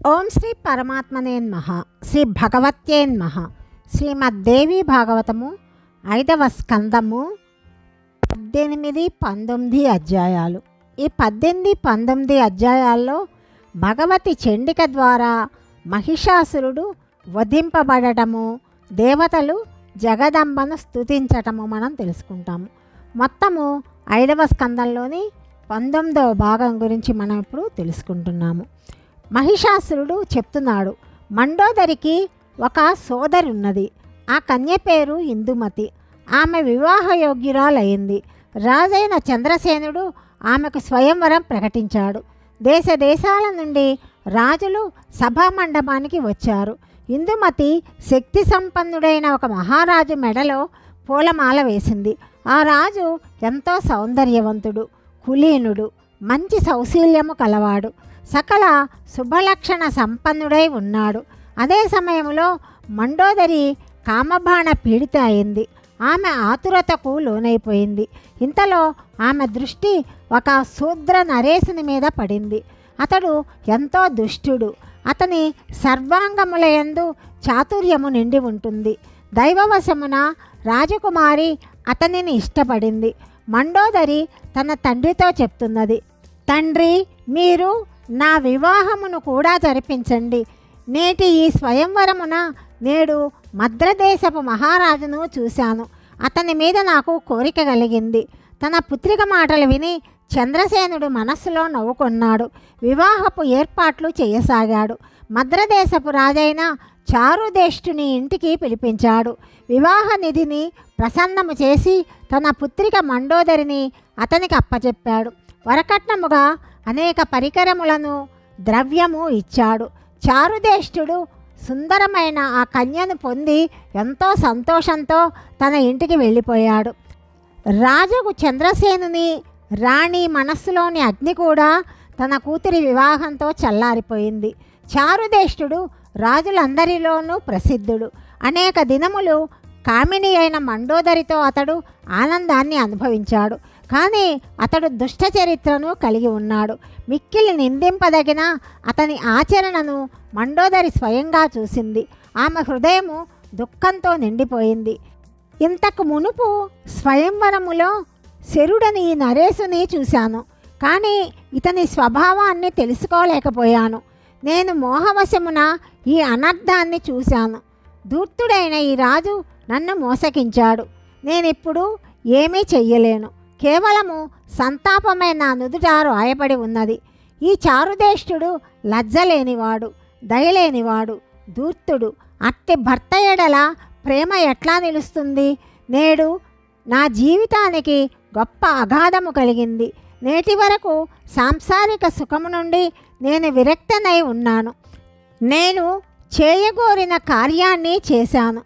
ఓం శ్రీ పరమాత్మనేన్మహ శ్రీ భగవత్యేన్మహ శ్రీమద్దేవి భాగవతము ఐదవ స్కందము పద్దెనిమిది పంతొమ్మిది అధ్యాయాలు. ఈ పద్దెనిమిది పంతొమ్మిది అధ్యాయాల్లో భగవతి చండిక ద్వారా మహిషాసురుడు వధింపబడటము దేవతలు జగదంబను స్తుతించటము మనం తెలుసుకుంటాము. మొత్తము ఐదవ స్కందంలోని పంతొమ్మిదవ భాగం గురించి మనం ఇప్పుడు తెలుసుకుంటున్నాము. మహిషాసురుడు చెప్తున్నాడు మండోదరికి ఒక సోదరి ఉన్నది ఆ కన్య పేరు ఇందుమతి. ఆమె వివాహయోగ్యురాలయ్యింది రాజైన చంద్రసేనుడు ఆమెకు స్వయంవరం ప్రకటించాడు. దేశ దేశాల నుండి రాజులు సభామండపానికి వచ్చారు. ఇందుమతి శక్తి సంపన్నుడైన ఒక మహారాజు మెడలో పూలమాల వేసింది. ఆ రాజు ఎంతో సౌందర్యవంతుడు కులీనుడు. మంచి సౌశీల్యము కలవాడు. సకల శుభలక్షణ సంపన్నుడై ఉన్నాడు. అదే సమయంలో మండోదరి కామబాణ పీడిత అయింది. ఆమె ఆతురతకు లోనైపోయింది. ఇంతలో ఆమె దృష్టి ఒక శూద్ర నరేశుని మీద పడింది. అతడు ఎంతో దుష్టుడు. అతని సర్వాంగములయందు చాతుర్యము నిండి ఉంటుంది. దైవవశమున రాజకుమారి అతనిని ఇష్టపడింది. మండోదరి తన తండ్రితో చెప్తున్నది. తండ్రి మీరు నా వివాహమును కూడా జరిపించండి. నేటి ఈ స్వయంవరమున నేడు మద్రదేశపు మహారాజును చూశాను. అతని మీద నాకు కోరిక కలిగింది. తన పుత్రిక మాటలు విని చంద్రసేనుడు మనస్సులో నవ్వుకొన్నాడు. వివాహపు ఏర్పాట్లు చేయసాగాడు. మద్రదేశపు రాజైన చారుదేష్టుని ఇంటికి పిలిపించాడు. వివాహ నిధిని ప్రసన్నము చేసి తన పుత్రిక మండోదరిని అతనికి అప్పచెప్పాడు. వరకట్నముగా అనేక పరికరములను ద్రవ్యము ఇచ్చాడు. చారుదేష్టుడు సుందరమైన ఆ కన్యను పొంది ఎంతో సంతోషంతో తన ఇంటికి వెళ్ళిపోయాడు. రాజుకు చంద్రసేనుని రాణి మనస్సులోని అగ్ని కూడా తన కూతురి వివాహంతో చల్లారిపోయింది. చారుదేష్టుడు రాజులందరిలోనూ ప్రసిద్ధుడు. అనేక దినములు కామిని అయిన మండోదరితో అతడు ఆనందాన్ని అనుభవించాడు. కానీ అతడు దుష్ట చరిత్రను కలిగి ఉన్నాడు. మిక్కిలి నిందింపదగిన అతని ఆచరణను మండోదరి స్వయంగా చూసింది. ఆమె హృదయము దుఃఖంతో నిండిపోయింది. ఇంతకు మునుపు స్వయంవరములో శరుడని నరేసుని నరేశుని చూశాను. కానీ ఇతని స్వభావాన్ని తెలుసుకోలేకపోయాను. నేను మోహవశమున ఈ అనర్థాన్ని చూశాను. ధూర్తుడైన ఈ రాజు నన్ను మోసగించాడు. నేనిప్పుడు ఏమీ చెయ్యలేను. కేవలము సంతాపమే నా నుదుట రాయబడి ఉన్నది. ఈ చారుదేష్టుడు లజ్జలేనివాడు దయలేనివాడు ధూర్తుడు. అట్టి భర్త ఎడల ప్రేమ ఎట్లా నిలుస్తుంది? నేడు నా జీవితానికి గొప్ప అగాధము కలిగింది. నేటి వరకు సాంసారిక సుఖము నుండి నేను విరక్తనై ఉన్నాను. నేను చేయగోరిన కార్యాన్ని చేశాను.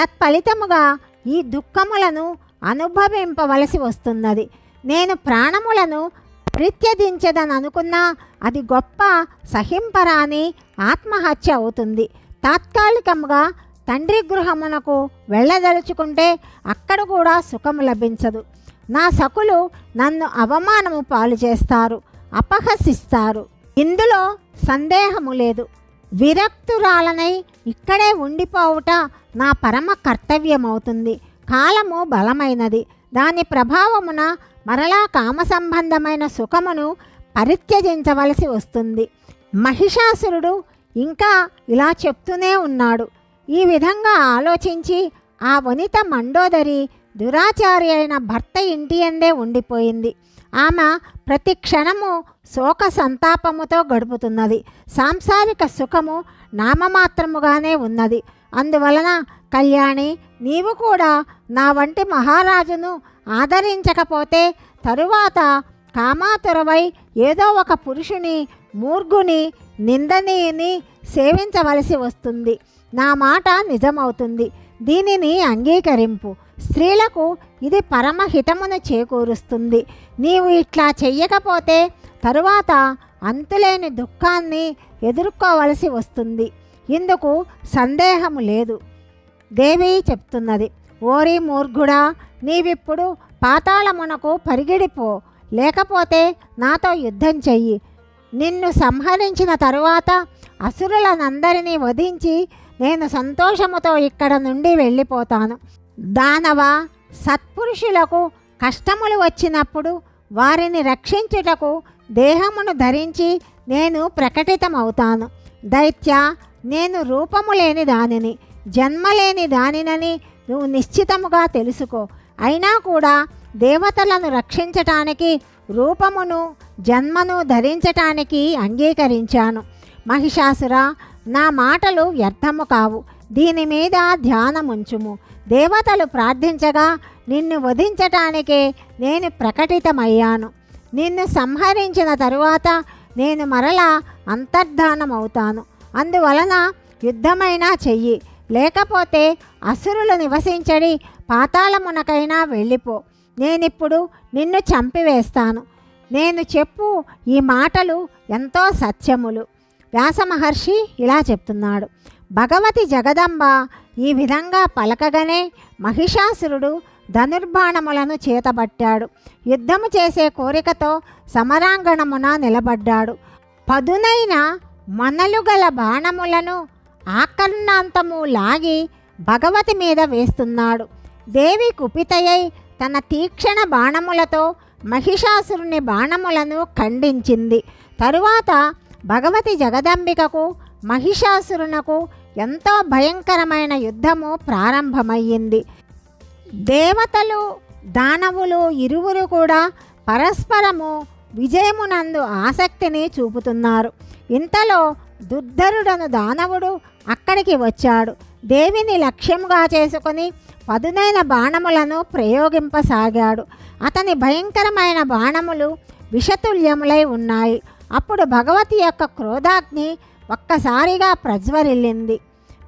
తత్ఫలితముగా ఈ దుఃఖములను అనుభవింపవలసి వస్తున్నది నేను ప్రాణములను ప్రత్యదించదని అనుకున్నా అది గొప్ప సహింపరాని ఆత్మహత్య అవుతుంది. తాత్కాలికముగా తండ్రి గృహమునకు వెళ్ళదలుచుకుంటే అక్కడ కూడా సుఖం లభించదు. నా సకులు నన్ను అవమానము పాలు చేస్తారు అపహసిస్తారు. ఇందులో సందేహము లేదు. విరక్తురాలనై ఇక్కడే ఉండిపోవుట నా పరమ కర్తవ్యమవుతుంది. కాలము బలమైనది. దాని ప్రభావమున మరలా కామ సంబంధమైన సుఖమును పరిత్యజించవలసి వస్తుంది. మహిషాసురుడు ఇంకా ఇలా చెప్తూనే ఉన్నాడు. ఈ విధంగా ఆలోచించి ఆ వనిత మండోదరి దురాచారి అయిన భర్త ఇంటి ఎందే ఉండిపోయింది. ఆమె ప్రతి క్షణము శోక సంతాపముతో గడుపుతున్నది. సాంసారిక సుఖము నామమాత్రముగానే ఉన్నది. అందువలన కళ్యాణి నీవు కూడా నా వంటి మహారాజును ఆదరించకపోతే తరువాత కామాతురవై ఏదో ఒక పురుషుని మూర్ఘుని నిందనీయుని సేవించవలసి వస్తుంది. నా మాట నిజమవుతుంది. దీనిని అంగీకరింపు. స్త్రీలకు ఇది పరమహితమును చేకూరుస్తుంది. నీవు ఇట్లా చెయ్యకపోతే తరువాత అంతులేని దుఃఖాన్ని ఎదుర్కోవలసి వస్తుంది. ఇందుకు సందేహము లేదు. దేవి చెప్తున్నది ఓరి మూర్ఘుడా నీవిప్పుడు పాతాళమునకు పరిగెడిపో లేకపోతే నాతో యుద్ధం చెయ్యి. నిన్ను సంహరించిన తరువాత అసురులనందరినీ వధించి నేను సంతోషముతో ఇక్కడ నుండి వెళ్ళిపోతాను. దానవ సత్పురుషులకు కష్టములు వచ్చినప్పుడు వారిని రక్షించుటకు దేహమును ధరించి నేను ప్రకటితమవుతాను. దైత్య నేను రూపము లేని దానిని జన్మ లేని దానినని నువ్వు నిశ్చితముగా తెలుసుకో. అయినా కూడా దేవతలను రక్షించటానికి రూపమును జన్మను ధరించటానికి అంగీకరించాను. మహిషాసుర నా మాటలు వ్యర్థము కావు. దీని మీద ధ్యానముంచుము. దేవతలు ప్రార్థించగా నిన్ను వధించటానికే నేను ప్రకటితమయ్యాను. నిన్ను సంహరించిన తరువాత నేను మరలా అంతర్ధానమవుతాను. అందువలన యుద్ధమైనా చెయ్యి. లేకపోతే అసురులు నివసించడి పాతాళమునకైనా వెళ్ళిపో. నేనిప్పుడు నిన్ను చంపివేస్తాను. నేను చెప్పు ఈ మాటలు ఎంతో సత్యములు. వ్యాస మహర్షి ఇలా చెప్తున్నాడు. భగవతి జగదంబ ఈ విధంగా పలకగానే మహిషాసురుడు ధనుర్బాణములను చేతబట్టాడు. యుద్ధము చేసే కోరికతో సమరాంగణమున నిలబడ్డాడు. పదునైన మనలు గల బాణములను ఆకర్ణాంతము లాగి భగవతి మీద వేస్తున్నాడు. దేవి కుపితయై తన తీక్షణ బాణములతో మహిషాసురుని బాణములను ఖండించింది. తరువాత భగవతి జగదంబికకు మహిషాసురునకు ఎంతో భయంకరమైన యుద్ధము ప్రారంభమయ్యింది. దేవతలు దానవులు ఇరువురు కూడా పరస్పరము విజయమునందు ఆసక్తిని చూపుతున్నారు. ఇంతలో దుర్ధరుడను దానవుడు అక్కడికి వచ్చాడు. దేవిని లక్ష్యంగా చేసుకుని పదునైన బాణములను ప్రయోగింపసాగాడు. అతని భయంకరమైన బాణములు విషతుల్యములై ఉన్నాయి. అప్పుడు భగవతి యొక్క క్రోధాగ్ని ఒక్కసారిగా ప్రజ్వరిల్లింది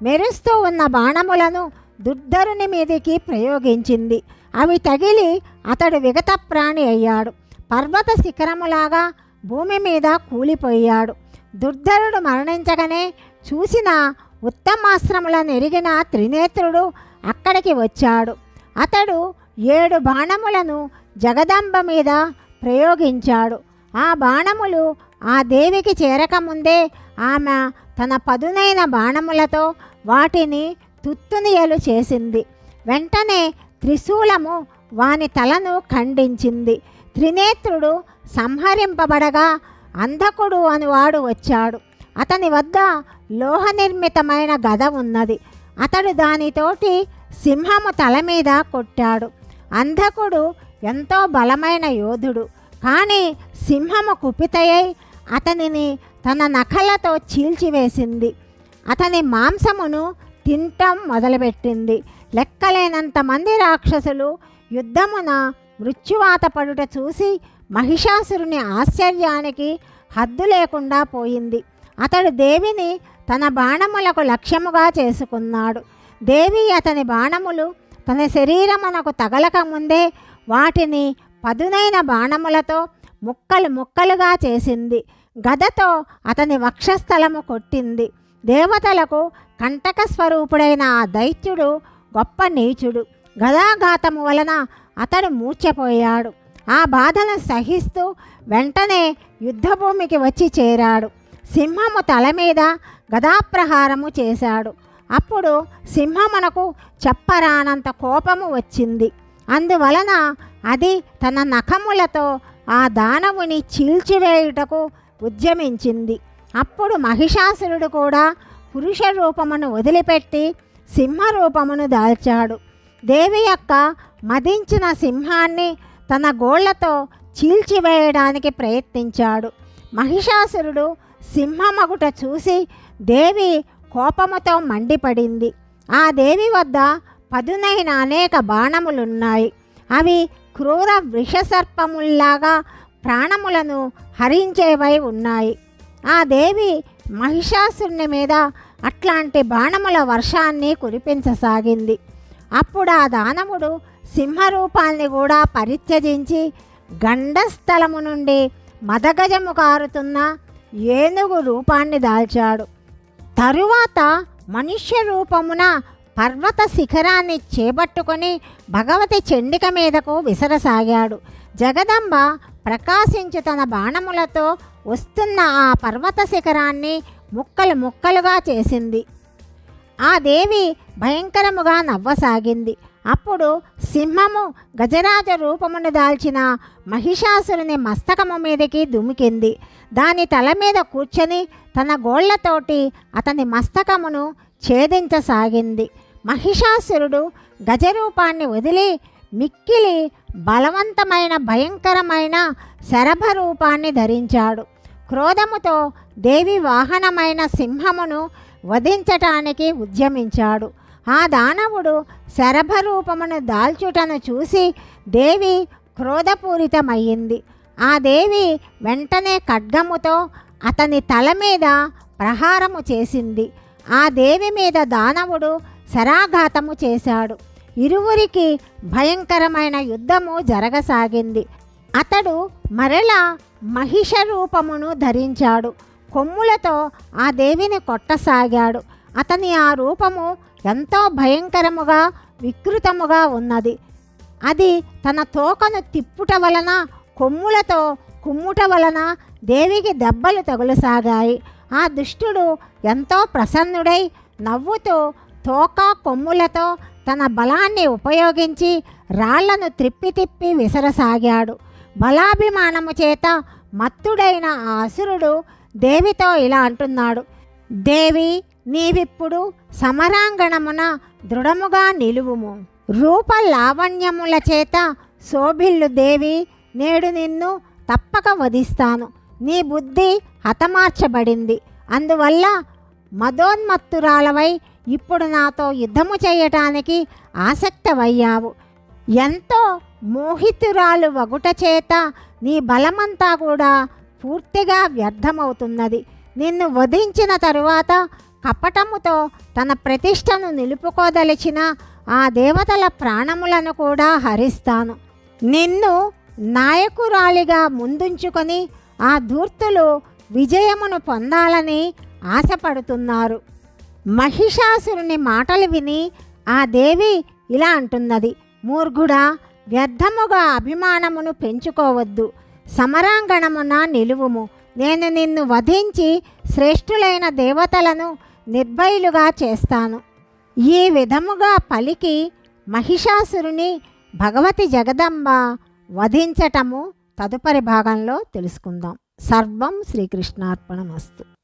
మెరుస్తూ ఉన్న బాణములను దుర్ధరుని మీదికి ప్రయోగించింది. అవి తగిలి అతడు విగత ప్రాణి అయ్యాడు. పర్వత శిఖరములాగా భూమి మీద కూలిపోయాడు. దుర్ధరుడు మరణించగానే చూసిన ఉత్తమాశ్రములను ఎరిగిన త్రినేత్రుడు అక్కడికి వచ్చాడు. అతడు ఏడు బాణములను జగదంబ మీద ప్రయోగించాడు. ఆ బాణములు ఆ దేవికి చేరకముందే ఆమె తన పదునైన బాణములతో వాటిని తుత్తునియలు చేసింది. వెంటనే త్రిశూలము వాని తలను ఖండించింది. త్రినేత్రుడు సంహరింపబడగా అంధకుడు అనువాడు వచ్చాడు. అతని వద్ద లోహ నిర్మితమైన గద ఉన్నది. అతడు దానితోటి సింహము తల మీద కొట్టాడు. అంధకుడు ఎంతో బలమైన యోధుడు. కానీ సింహము కుపితయ్యై అతనిని తన నఖలతో చీల్చివేసింది. అతని మాంసమును తింటం మొదలుపెట్టింది. లెక్కలేనంత మంది రాక్షసులు యుద్ధమున మృత్యువాత పడుట చూసి మహిషాసురుని ఆశ్చర్యానికి హద్దు లేకుండా పోయింది. అతడు దేవిని తన బాణములకు లక్ష్యముగా చేసుకున్నాడు. దేవి అతని బాణములు తన శరీరమునకు తగలక ముందే వాటిని పదునైన బాణములతో ముక్కలు ముక్కలుగా చేసింది. గదతో అతని వక్షస్థలము కొట్టింది. దేవతలకు కంటక స్వరూపుడైన ఆ దైత్యుడు గొప్ప నీచుడు. గదాఘాతము వలన అతడు మూర్చపోయాడు ఆ బాధను సహిస్తూ వెంటనే యుద్ధభూమికి వచ్చి చేరాడు. సింహము తల మీద గదాప్రహారము చేశాడు. అప్పుడు సింహమునకు చెప్పరానంత కోపము వచ్చింది. అందువలన అది తన నఖములతో ఆ దానవుని చీల్చివేయుటకు ఉద్యమించింది. అప్పుడు మహిషాసురుడు కూడా పురుష రూపమును వదిలిపెట్టి సింహ రూపమును దాల్చాడు. దేవి యొక్క మదించిన సింహాన్ని తన గోళ్ళతో చీల్చివేయడానికి ప్రయత్నించాడు. మహిషాసురుడు సింహమగుట చూసి దేవి కోపముతో మండిపడింది. ఆ దేవి వద్ద పదునైన అనేక బాణములున్నాయి. అవి క్రూర విషసర్పముల్లాగా ప్రాణములను హరించేవై ఉన్నాయి. ఆ దేవి మహిషాసురుని మీద అట్లాంటి బాణముల వర్షాన్ని కురిపించసాగింది. అప్పుడు ఆ దానవుడు సింహరూపాన్ని కూడా పరిత్యజించి గండస్థలము నుండి మదగజము కారుతున్న ఏనుగు రూపాన్ని దాల్చాడు. తరువాత మనుష్య రూపమున పర్వత శిఖరాన్ని చేపట్టుకొని భగవతి చెండిక మీదకు విసరసాగాడు. జగదంబ ప్రకాశించు తన బాణములతో వస్తున్న ఆ పర్వత శిఖరాన్ని ముక్కలు ముక్కలుగా చేసింది. ఆ దేవి భయంకరముగా నవ్వసాగింది. అప్పుడు సింహము గజరాజ రూపమును దాల్చిన మహిషాసురుని మస్తకము మీదకి దుమికింది. దాని తల మీద కూర్చొని తన గోళ్ళతోటి అతని మస్తకమును ఛేదించసాగింది. మహిషాసురుడు గజరూపాన్ని వదిలి మిక్కిలి బలవంతమైన భయంకరమైన శరభ రూపాన్ని ధరించాడు. క్రోధముతో దేవి వాహనమైన సింహమును వధించటానికి ఉద్యమించాడు. ఆ దానవుడు శరభ రూపమును దాల్చుటను చూసి దేవి క్రోధపూరితమయ్యింది. ఆ దేవి వెంటనే ఖడ్గముతో అతని తల మీద ప్రహారము చేసింది. ఆ దేవి మీద దానవుడు శరాఘాతము చేశాడు. ఇరువురికి భయంకరమైన యుద్ధము జరగసాగింది. అతడు మరలా మహిష రూపమును ధరించాడు. కొమ్ములతో ఆ దేవిని కొట్టసాగాడు. అతని ఆ రూపము ఎంతో భయంకరముగా వికృతముగా ఉన్నది. అది తన తోకను తిప్పుట వలన కొమ్ములతో కుమ్ముట వలన దేవికి దెబ్బలు తగులసాగాయి. ఆ దుష్టుడు ఎంతో ప్రసన్నుడై నవ్వుతూ తోక కొమ్ములతో తన బలాన్ని ఉపయోగించి రాళ్ళను త్రిప్పి తిప్పి విసరసాగాడు. బలాభిమానము చేత మత్తుడైన ఆ అసురుడు దేవితో ఇలా అంటున్నాడు. దేవి నీవిప్పుడు సమరాంగణమున దృఢముగా నిలువుము. రూప లావణ్యముల చేత శోభిల్లు దేవి నేడు నిన్ను తప్పక వధిస్తాను. నీ బుద్ధి హతమార్చబడింది. అందువల్ల మదోన్మత్తురాలవై ఇప్పుడు నాతో యుద్ధము చేయటానికి ఆసక్తవయ్యావు ఎంతో మోహితురాలు వగుట చేత నీ బలమంతా కూడా పూర్తిగా వ్యర్థమవుతున్నది. నిన్ను వధించిన తరువాత కపటముతో తన ప్రతిష్టను నిలుపుకోదలిచిన ఆ దేవతల ప్రాణములను కూడా హరిస్తాను. నిన్ను నాయకురాలిగా ముందుంచుకొని ఆ ధూర్తులు విజయమును పొందాలని ఆశపడుతున్నారు. మహిషాసురుని మాటలు విని ఆ దేవి ఇలా అంటున్నది మూర్ఘుడా వ్యర్థముగా అభిమానమును పెంచుకోవద్దు. సమరాంగణమున నిలువుము. నేను నిన్ను వధించి శ్రేష్ఠులైన దేవతలను నిర్భయులుగా చేస్తాను. ఈ విధముగా పలికి మహిషాసురుని భగవతి జగదంబ వధించటము తదుపరి భాగంలో తెలుసుకుందాం. సర్వం శ్రీకృష్ణార్పణమస్తు.